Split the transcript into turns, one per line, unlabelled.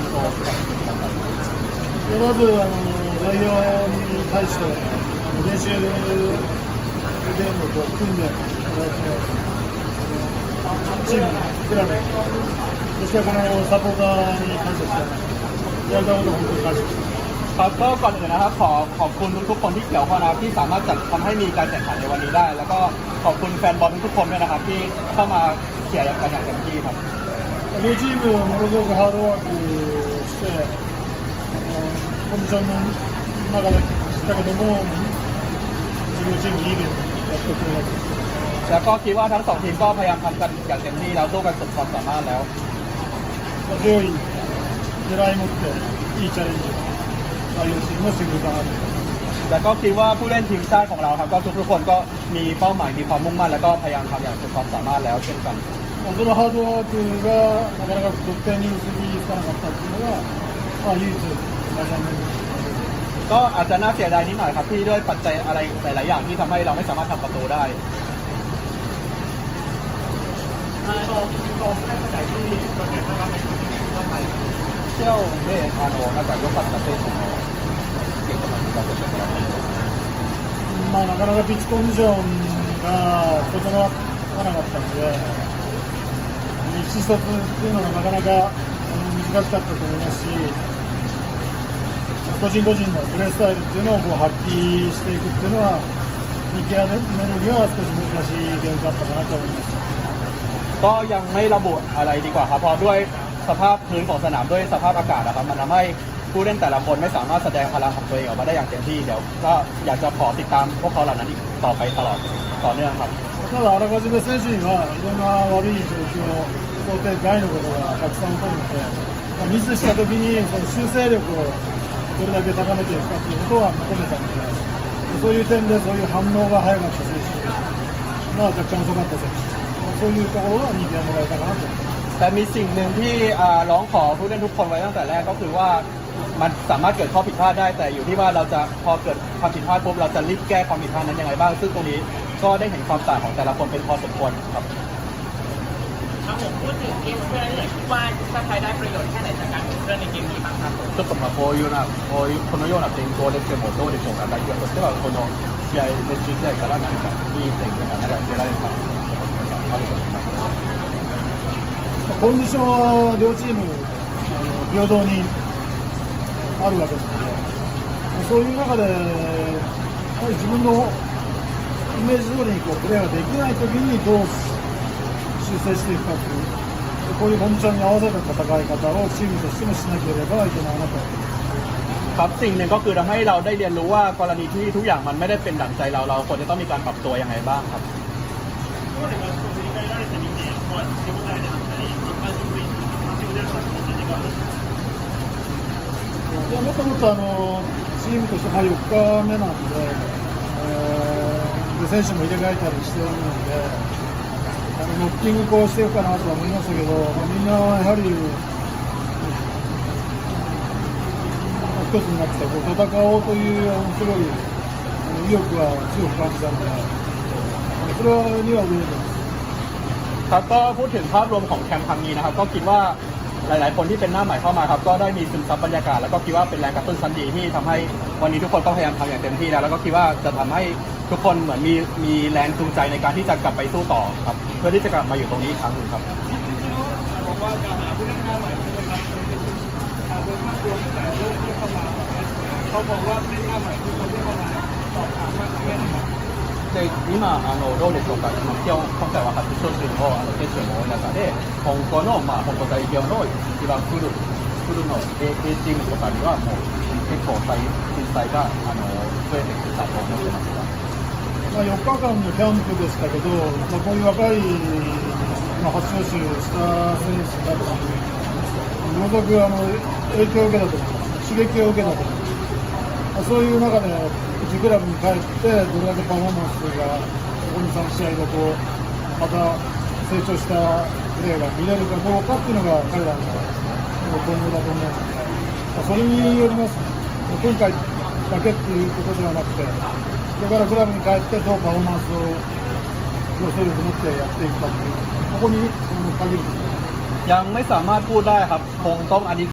まずあの代表に対してあの練習でもこう組んでチーム、クラブ、そしてこのサポーターに感謝して、やれたこと本当に感謝してます。
ครับก็ก่อนอื่นนะครับขอขอบคุณทุกๆคนที่เกี่ยวข้องนะครับที่สามารถจัดทำให้มีการแข่งขันในวันนี้ได้ แล้วก็ขอบคุณแฟนบอลทุกๆคนด้วยนะครับ ที่เข้ามาเชียร์กันอย่างเต็มที่ครับ
両チームものすごくハードワークして、あのコ ise Kumcan'ın Magalak takımında olmanın bizim için iyi bir destek olabilir.
แล้วก็คิดว่าทั้งสองทีมก็พยายามทำกันอย่างเต็มที่แล้วสู้กันสุดความสามารถแล้ว
Bugün Giray Mutlu iyi challenge. Sayısı nasıl bir daha?
แต่ก็คิดว่าผู้เล่นทีมชาติของเราครับก็ทุกทุกคนก็มีเป้าหมายมีความมุ่งมั่นแล้วก็พยายามทำอย่างสุดความสามารถแล้วเช่นกัน
まあそのハードワークがなかなか得点に結びつかなかったっていうのが、まあ、唯一、まあ、残念です。
ก็อาจจะน่าเสียดายนิดหน่อยครับที่ด้วยปัจจัยอะไรหลาย ๆ อย่างที่ทำให้เราไม่สามารถทำประตูได้ เที่ยวเล่อาโนน่าจะยกปัตตาเต้ของเราเก่งกว่าเราจะเป็นอะไร
まあ、なかなかピッチコンディションが整わなかったので、 意思疎通っていうのがなかなかあの難しかったと思いますし、個人個人のプレースタイルっていうのをこう発揮していくっていうのは、見極めるには少し難しいゲームだったかなと思います。
ก็ยังไม่ระบุอะไรดีกว่าครับเพราะด้วยสภาพพื้นของสนามด้วยสภาพอากาศนะครับมันทำให้ผู้เล่นแต่ละคนไม่สามารถแสดงพลังของตัวเองออกมาได้อย่างเต็มที่เดี๋ยวก็อยากจะขอติดตามพวกเขาเหล่านั้นอีกต่อไปตลอดต่อเนื่องครับ
ただ、あらかじめ選手にはいろんな悪い状況、 想定外のことがたくさん起こるので、まあミスしたときにその修正力をどれだけ高めていくかということは求めたので、そういう点でそういう反応が早かった選手、まあ、若干遅かった選手、まあそういうところは見てもらえたかなと思います。
แต่มีสิ่งหนึ่งที่อ่าร้องขอผู้เล่นทุกคนไว้ตั้งแต่แรกก็คือว่ามันสามารถเกิดข้อผิดพลาดได้ แต่อยู่ที่ว่าเราจะพอเกิดความผิดพลาดปุ๊บเราจะรีบแก้ความผิดพลาดนั้นยังไงบ้าง ซึ่งตรงนี้ก็ได้เห็นความต่างของแต่ละคนเป็นพอสมควรครับ
ครับผมพูดถึงเกมเพื่อนหน่อยคิดว่าทีมชาติไทยได้ประโยชน์แค่ไหนจากการเพื่อนในเกมนี้บ้างครับ
ちょっとまあこういうようなこういうこのような天候でしてもどうでしょうか代表としてはこの試合練習試合から何かいい点が何か得られたあると思います
コンディションは両チームあの平等にあるわけなので、そういう中で、やはり自分のイメージ通りにこうプレーができないときにどう修正 していくかという、こういうコンディションに合わせた戦い方をチームとしてもしなければいけないなと。
ครับสิ่งหนึ่งก็คือทำให้เราได้เรียนรู้ว่ากรณีที่ทุกอย่างมันไม่ได้เป็นดั่งใจเราเราควรจะต้องมีการปรับตัวยังไงบ้างครับ
いやもともとあのチームとしては4日目なんで、えーで選手も入れ替えたりしているので、あの ノッキングこうしてるかなとは思いましたけど、まあ、みんなやはり、一つになってこう戦おうというあのすごいあの意欲が強く感じたので、それはには驚いてます。
ครับก็พูดถึงภาพรวมของแคมป์ครั้งนี้นะครับ ก็คิดว่า หลาย ๆ คนที่เป็นหน้าใหม่เข้ามาครับก็ได้มีซึมซับบรรยากาศแล้วก็คิดว่าเป็นแรงกระตุ้นชั้นดีที่ทำให้วันนี้ทุกคนก็พยายามทำอย่างเต็มที่แล้วแล้วก็คิดว่าจะทำให้ทุกคนเหมือนมีมีแรงจูงใจในการที่จะกลับไปสู้ต่อครับเพื่อที่จะกลับมาอยู่ตรงนี้อีกครั้งหนึ่งครับで今あの、どうでしょうか、今今日今回は初出場のあの決勝の中で、今後の、まあ、本当代表の一番来る来るの A, A チームとかには、もう結構最人材があの増えてきたと思ってますが、
まあ、4日間のキャンプでしたけど、まあ、こういう若い、まあ、初招集した選手だったので、ものすごくあの影響を受けたと思います、刺激を受けたと思います。まあ、そういう中で、うちクラブに帰って、どれだけパフォーマンスが、ここ2、3試合でこう、また成長したプレーが見れるかどうかっていうのが、彼らの今後だと思うので、まあ、それによります、今回だけっていうことではなくて、これからクラブに帰ってどうパフォーマンスを競争力を持ってやっていくかという、ここにあの限ると思います。
ยังไม่สามารถพูดได้ครับ คงต้องอันนี้